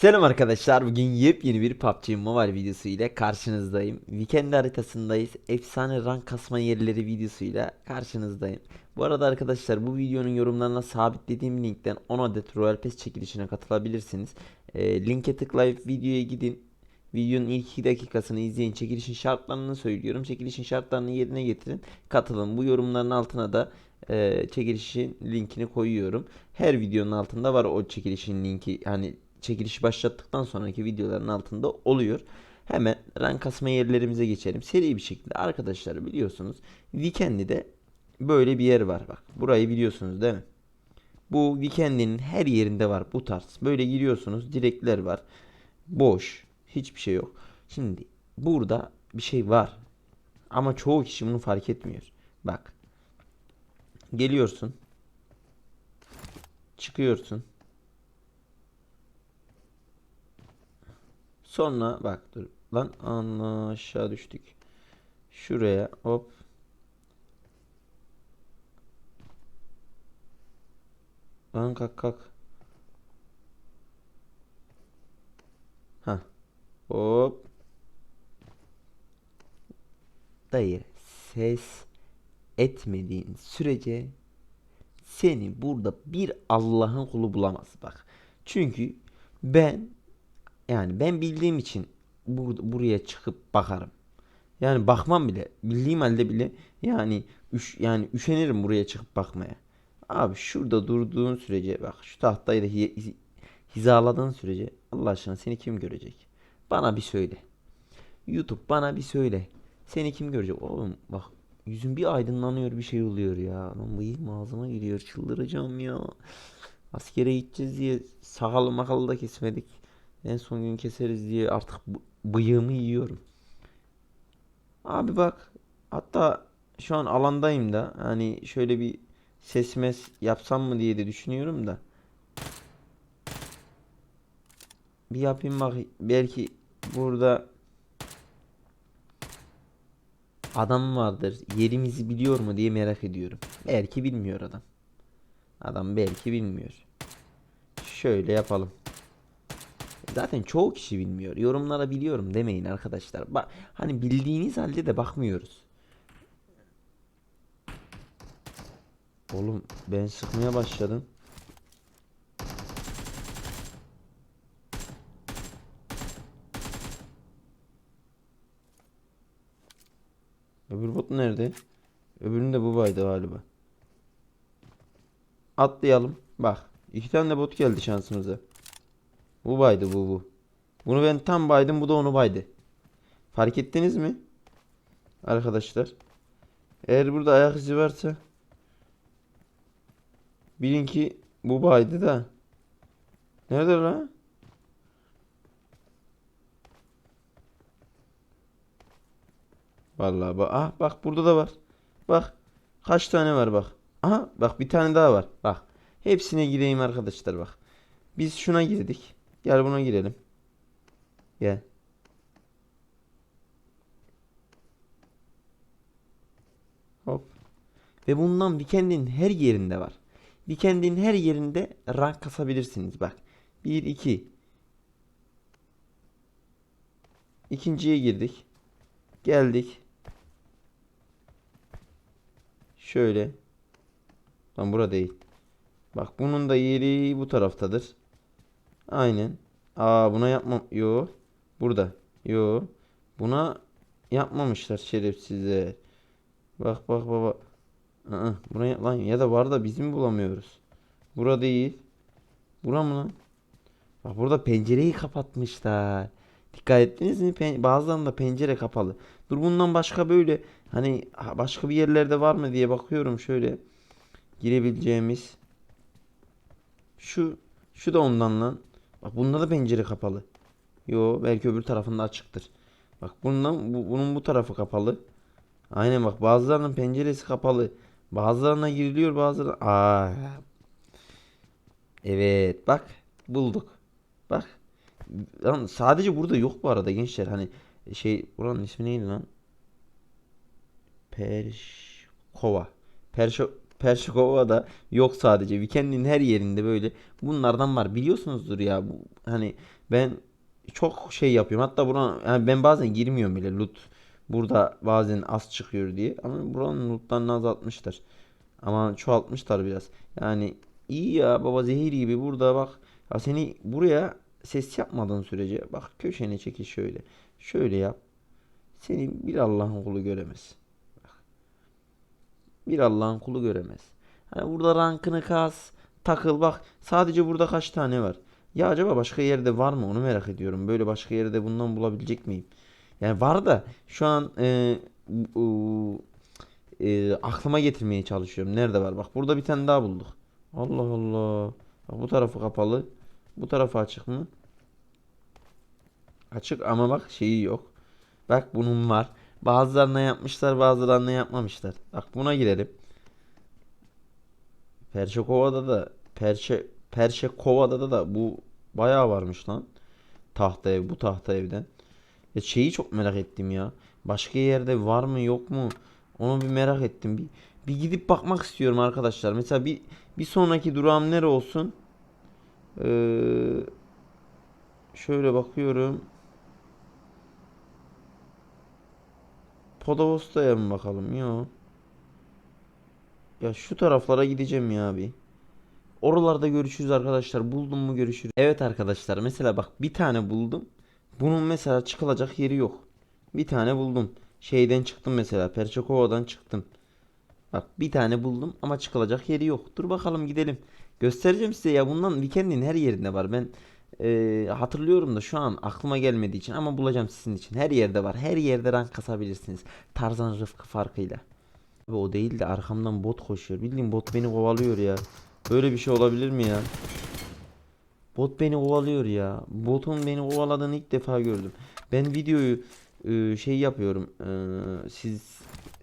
Selam arkadaşlar. Bugün yepyeni bir PUBG Mobile videosu ile karşınızdayım. Weekend haritasındayız. Efsane rank kasma yerleri videosuyla karşınızdayım. Bu arada arkadaşlar bu videonun yorumlarına sabitlediğim linkten 10 adet Royal Pass çekilişine katılabilirsiniz. Ee, linke tıklayıp videoya gidin. Videonun ilk 2 dakikasını izleyin. Çekilişin şartlarını söylüyorum. Çekilişin şartlarını yerine getirin. Katılın. Bu yorumların altına da e, çekilişin linkini koyuyorum. Her videonun altında var o çekilişin linki. Yani çekilişi başlattıktan sonraki videoların altında oluyor. Hemen rank kasma yerlerimize geçelim. Seri bir şekilde arkadaşlar biliyorsunuz. Weekend'de böyle bir yer var bak. Burayı biliyorsunuz değil mi? Bu Weekend'in her yerinde var bu tarz. Böyle giriyorsunuz direkler var. Boş. Hiçbir şey yok. Şimdi burada bir şey var. Ama çoğu kişi bunu fark etmiyor. Bak. Geliyorsun. Çıkıyorsun. Sonra bak dur. Lan Allah aşağı düştük. Şuraya hop. Lan kalk kalk. Ha. Hop. Dayı ses etmediğin sürece seni burada bir Allah'ın kulu bulamaz bak. Çünkü ben yani ben bildiğim için bur buraya çıkıp bakarım. Yani bakmam bile. Bildiğim halde bile yani üş yani üşenirim buraya çıkıp bakmaya. Abi şurada durduğun sürece bak şu tahtayı da hi- hi- hizaladığın sürece Allah aşkına seni kim görecek? Bana bir söyle. YouTube bana bir söyle. Seni kim görecek? Oğlum bak yüzüm bir aydınlanıyor bir şey oluyor ya. Lan bıyığım ağzıma giriyor çıldıracağım ya. Askere gideceğiz diye sakalı makalı da kesmedik. En son gün keseriz diye artık bıyığımı yiyorum. Abi bak hatta şu an alandayım da hani şöyle bir ses mes yapsam mı diye de düşünüyorum da. Bir yapayım bak belki burada adam vardır yerimizi biliyor mu diye merak ediyorum. Belki bilmiyor adam. Adam belki bilmiyor. Şöyle yapalım. Zaten çoğu kişi bilmiyor. Yorumlara biliyorum demeyin arkadaşlar. Bak hani bildiğiniz halde de bakmıyoruz. Oğlum ben sıkmaya başladım. Öbür bot nerede? Öbürünün de bu baydı galiba. Atlayalım. Bak. iki tane bot geldi şansımıza. Bu baydı bu bu. Bunu ben tam baydım bu da onu baydı. Fark ettiniz mi? Arkadaşlar. Eğer burada ayak izi varsa bilin ki bu baydı da. Nerede lan? Vallahi bak. Ah bak burada da var. Bak. Kaç tane var bak. Aha bak bir tane daha var. Bak. Hepsine gireyim arkadaşlar bak. Biz şuna girdik. Gel buna girelim. Gel. Hop. Ve bundan Weekend'in her yerinde var. Weekend'in her yerinde rank kasabilirsiniz bak. 1 2 İkinciye girdik. Geldik. Şöyle. Lan bura değil. Bak bunun da yeri bu taraftadır. Aynen. Aa buna yapmam. Yo. Burada. Yo. Buna yapmamışlar şerefsizler. Bak bak baba. Aa, buna yap lan ya da var da bizim bulamıyoruz. Bura değil. Bura mı lan? Bak burada pencereyi kapatmışlar. Dikkat ettiniz mi? Pen bazılarında pencere kapalı. Dur bundan başka böyle hani ha, başka bir yerlerde var mı diye bakıyorum şöyle girebileceğimiz. Şu şu da ondan lan. Bak bunda da pencere kapalı. Yo belki öbür tarafında açıktır. Bak bundan bu, bunun bu tarafı kapalı. Aynen bak bazılarının penceresi kapalı. Bazılarına giriliyor bazılarına. Aa. Evet bak bulduk. Bak. Lan sadece burada yok bu arada gençler. Hani şey buranın ismi neydi lan? Perşkova. Perşo Perşikova'da yok sadece. Weekend'in her yerinde böyle bunlardan var. Biliyorsunuzdur ya bu hani ben çok şey yapıyorum. Hatta buna yani ben bazen girmiyorum bile loot. Burada bazen az çıkıyor diye. Ama buranın lootlarını azaltmışlar. Ama çoğaltmışlar biraz. Yani iyi ya baba zehir gibi burada bak. Ya seni buraya ses yapmadığın sürece bak köşene çekil şöyle. Şöyle yap. Seni bir Allah'ın kulu göremez. Bir Allah'ın kulu göremez. Hani burada rankını kas, takıl bak. Sadece burada kaç tane var? Ya acaba başka yerde var mı? Onu merak ediyorum. Böyle başka yerde bundan bulabilecek miyim? Yani var da şu an e, bu- e, aklıma getirmeye çalışıyorum. Nerede var? Bak burada bir tane daha bulduk. Allah Allah. Bak bu tarafı kapalı. Bu tarafı açık mı? Açık ama bak şeyi yok. Bak bunun var. Bazılarına yapmışlar, bazılarına yapmamışlar. Bak buna girelim. Perşekova'da da Perşe Perşekova'da da, da bu bayağı varmış lan. Tahta ev, bu tahta evden. Ya şeyi çok merak ettim ya. Başka yerde var mı yok mu? Onu bir merak ettim. Bir, bir gidip bakmak istiyorum arkadaşlar. Mesela bir bir sonraki durağım nere olsun? Ee, şöyle bakıyorum. Podavosta'ya mı bakalım? Yok. Ya şu taraflara gideceğim ya abi. Oralarda görüşürüz arkadaşlar. Buldum mu görüşürüz. Evet arkadaşlar mesela bak bir tane buldum. Bunun mesela çıkılacak yeri yok. Bir tane buldum. Şeyden çıktım mesela. Perçekova'dan çıktım. Bak bir tane buldum ama çıkılacak yeri yok. Dur bakalım gidelim. Göstereceğim size ya bundan Weekend'in her yerinde var. Ben eee, hatırlıyorum da şu an aklıma gelmediği için ama bulacağım sizin için. Her yerde var. Her yerde rank kasabilirsiniz. Tarzan Rıfkı farkıyla. Abi o değil de arkamdan bot koşuyor. Bildiğin bot beni kovalıyor ya. Böyle bir şey olabilir mi ya? Bot beni kovalıyor ya. Botun beni kovaladığını ilk defa gördüm. Ben videoyu e, şey yapıyorum. e, siz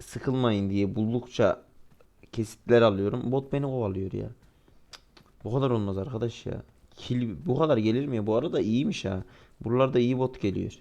sıkılmayın diye buldukça kesitler alıyorum. Bot beni kovalıyor ya. Bu kadar olmaz arkadaş ya. Kill bu kadar gelir mi? Bu arada iyiymiş ha. Buralarda iyi bot geliyor.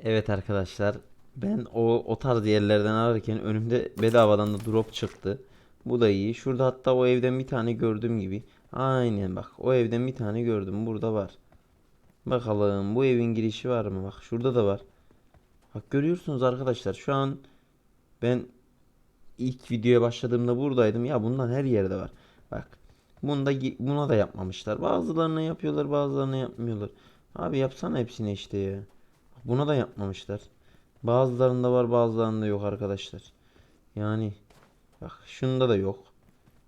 Evet arkadaşlar. Ben o o tarz yerlerden ararken önümde bedavadan da drop çıktı. Bu da iyi. Şurada hatta o evden bir tane gördüğüm gibi. Aynen bak. O evden bir tane gördüm. Burada var. Bakalım bu evin girişi var mı? Bak şurada da var. Bak görüyorsunuz arkadaşlar. Şu an ben ilk videoya başladığımda buradaydım. Ya bundan her yerde var. Bak. Bunda gi- buna da yapmamışlar. Bazılarına yapıyorlar, bazılarına yapmıyorlar. Abi yapsana hepsini işte ya. Buna da yapmamışlar. Bazılarında var, bazılarında yok arkadaşlar. Yani bak şunda da yok.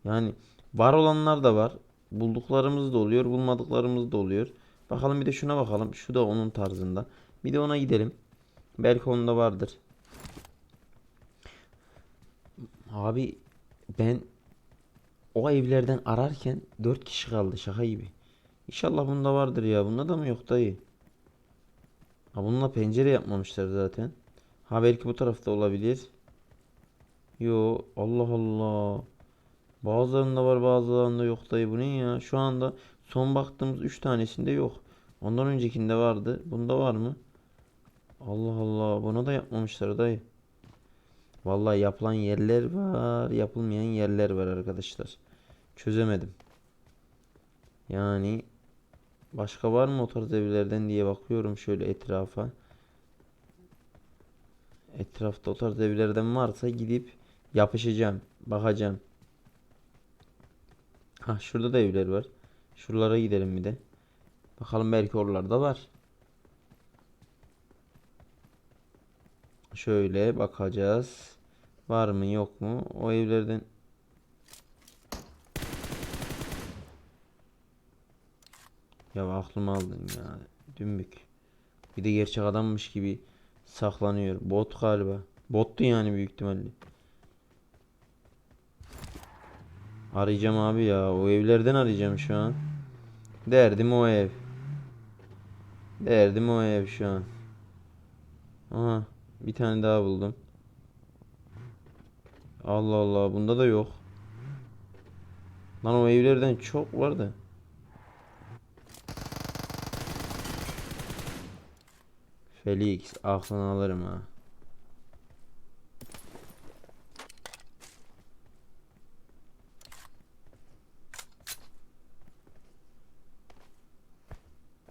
Yani var olanlar da var. Bulduklarımız da oluyor, bulmadıklarımız da oluyor. Bakalım bir de şuna bakalım. Şu da onun tarzında. Bir de ona gidelim. Belki onda vardır. Abi ben o evlerden ararken 4 kişi kaldı şaka gibi. İnşallah bunda vardır ya. Bunda da mı yok dayı? Ha bununla pencere yapmamışlar zaten. Ha belki bu tarafta olabilir. Yo Allah Allah. Bazılarında var bazılarında yok dayı bu ne ya? Şu anda son baktığımız 3 tanesinde yok. Ondan öncekinde vardı. Bunda var mı? Allah Allah. Buna da yapmamışlar dayı. Vallahi yapılan yerler var, yapılmayan yerler var arkadaşlar. Çözemedim. Yani başka var mı o tarz evlerden diye bakıyorum şöyle etrafa. Etrafta o tarz evlerden varsa gidip yapışacağım, bakacağım. Ha şurada da evler var. Şuralara gidelim bir de. Bakalım belki oralarda var. Şöyle bakacağız. Var mı yok mu? O evlerden Ya aklımı aldın ya. Dümbük. Bir de gerçek adammış gibi saklanıyor. Bot galiba. Bottu yani büyük ihtimalle. Arayacağım abi ya. O evlerden arayacağım şu an. Derdim o ev. Derdim o ev şu an. Aha. Bir tane daha buldum. Allah Allah bunda da yok. Lan o evlerden çok vardı. Felix aklını alırım ha.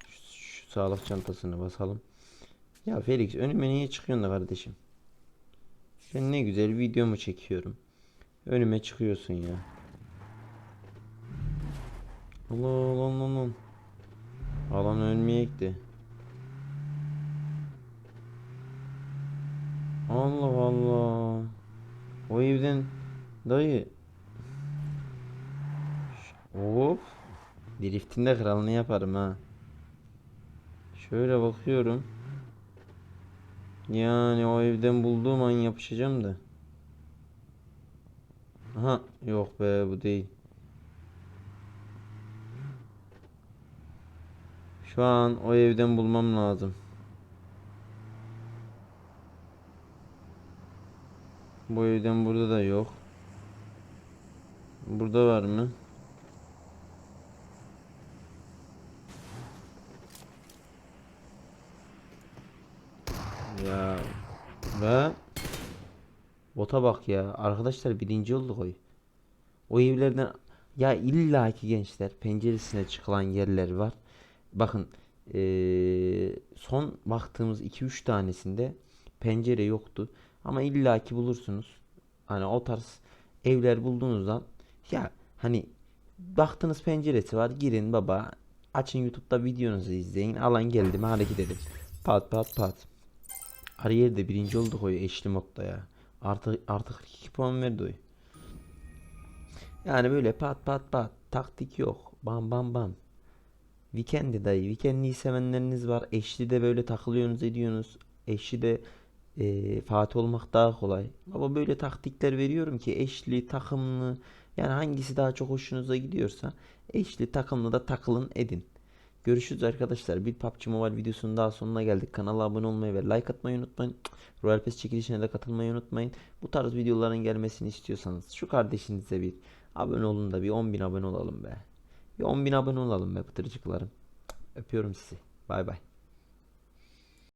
Şu, şu sağlık çantasını basalım. Ya Felix önüme niye çıkıyorsun da kardeşim? Ben ne güzel videomu çekiyorum. Önüme çıkıyorsun ya. Allah Allah Allah. Alan ölmeyek de. Allah Allah. O evden dayı. Hop. Driftinde kralını yaparım ha. Şöyle bakıyorum. Yani o evden bulduğum an yapışacağım da. Aha yok be bu değil. Şu an o evden bulmam lazım. Bu evden burada da yok. Burada var mı? Ya ve bota bak ya. Arkadaşlar birinci olduk oy. O evlerden ya illaki gençler penceresine çıkılan yerler var. Bakın eee, son baktığımız 2-3 tanesinde pencere yoktu. Ama illaki bulursunuz. Hani o tarz evler bulduğunuzdan ya hani baktınız penceresi var girin baba açın YouTube'da videonuzu izleyin alan geldi mi hareket edin. Pat pat pat. Kariyerde birinci olduk o eşli modda ya. Artık artık 42 puan verdi o. Yani böyle pat pat pat taktik yok. Bam bam bam. Weekend'i dayı. Weekend'i sevenleriniz var. Eşli de böyle takılıyorsunuz ediyorsunuz. Eşli de eee, Fatih olmak daha kolay. Ama böyle taktikler veriyorum ki eşli, takımlı yani hangisi daha çok hoşunuza gidiyorsa eşli, takımlı da takılın edin. Görüşürüz arkadaşlar. Bir PUBG Mobile videosunun daha sonuna geldik. Kanala abone olmayı ve like atmayı unutmayın. Royal Pass çekilişine de katılmayı unutmayın. Bu tarz videoların gelmesini istiyorsanız şu kardeşinize bir abone olun da bir 10.000 abone olalım be. Bir 10.000 abone olalım be pıtırcıklarım. Öpüyorum sizi. Bay bay.